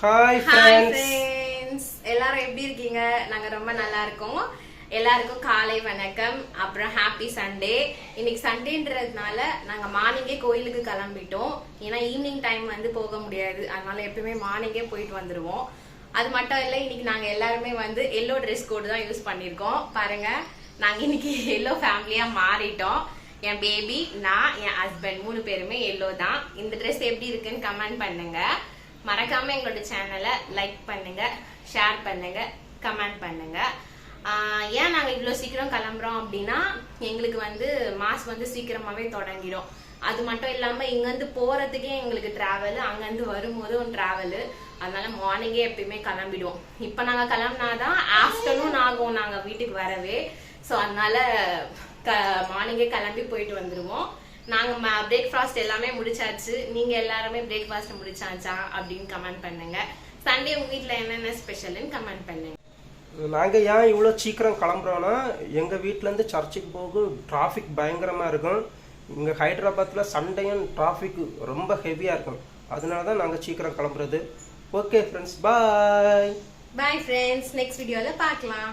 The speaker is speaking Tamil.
ஹாய் ஃப்ரெண்ட்ஸ் எல்லாரும் எப்படி இருக்கீங்க? நாங்க ரொம்ப நல்லா இருக்கோம். எல்லாருக்கும் காலை வணக்கம். அப்புறம் ஹாப்பி சண்டே இன்னைக்கு சண்டேன்றதுனால நாங்க மார்னிங்கே கோயிலுக்கு கிளம்பிட்டோம். ஏன்னா ஈவினிங் டைம் வந்து போக முடியாது. அதனால எப்பயுமே மார்னிங்கே போயிட்டு வந்துருவோம். அது மட்டும் இல்லை இன்னைக்கு நாங்க எல்லாருமே வந்து எல்லோ ட்ரெஸ் கோடு தான் யூஸ் பண்ணியிருக்கோம் பாருங்க நாங்க இன்னைக்கு எல்லோ ஃபேமிலியா மாறிட்டோம். என் பேபி நான் என் ஹஸ்பண்ட் மூணு பேருமே எல்லோ தான். இந்த ட்ரெஸ் எப்படி இருக்குன்னு கமெண்ட் பண்ணுங்க. மறக்காம எங்களோட சேனலை லைக் பண்ணுங்க ஷேர் பண்ணுங்க கமெண்ட் பண்ணுங்க. ஏன் நாங்கள் இவ்வளோ சீக்கிரம் கிளம்புறோம் அப்படின்னா எங்களுக்கு வந்து மாஸ் வந்து சீக்கிரமாகவே தொடங்கிடும் அது மட்டும் இல்லாமல் இங்கேருந்து போகிறதுக்கே எங்களுக்கு ட்ராவல் அங்கேருந்து வரும்போதும் ட்ராவலு அதனால மார்னிங்கே எப்பயுமே கிளம்பிடுவோம். இப்போ நாங்கள் கிளம்புனாதான் ஆஃப்டர்நூன் ஆகும் நாங்கள் வீட்டுக்கு வரவே. ஸோ அதனால க மார்னிங்கே கிளம்பி போயிட்டு வந்துடுவோம் நாங்க பிரேக்ஃபாஸ்ட் எல்லாமே முடிச்சாச்சு. நீங்க எல்லாருமே பிரேக்ஃபாஸ்ட் முடிச்சாச்சா அப்படின்னு கமெண்ட் பண்ணுங்க. சண்டே உங்க வீட்ல என்னென்ன ஸ்பெஷல்னு கமெண்ட் பண்ணுங்க. நாங்கள் ஏன் இவ்வளோ சீக்கிரம் கிளம்புறோன்னா எங்கள் வீட்டிலேருந்து சர்ச்சுக்கு போக டிராஃபிக் பயங்கரமாக இருக்கும். இங்கே ஹைதராபாத்தில் சண்டையும் டிராஃபிக் ரொம்ப ஹெவியாக இருக்கும். அதனால தான் நாங்கள் சீக்கிரம் கிளம்புறது. Okay friends bye bye friends next வீடியோல பார்க்கலாம்.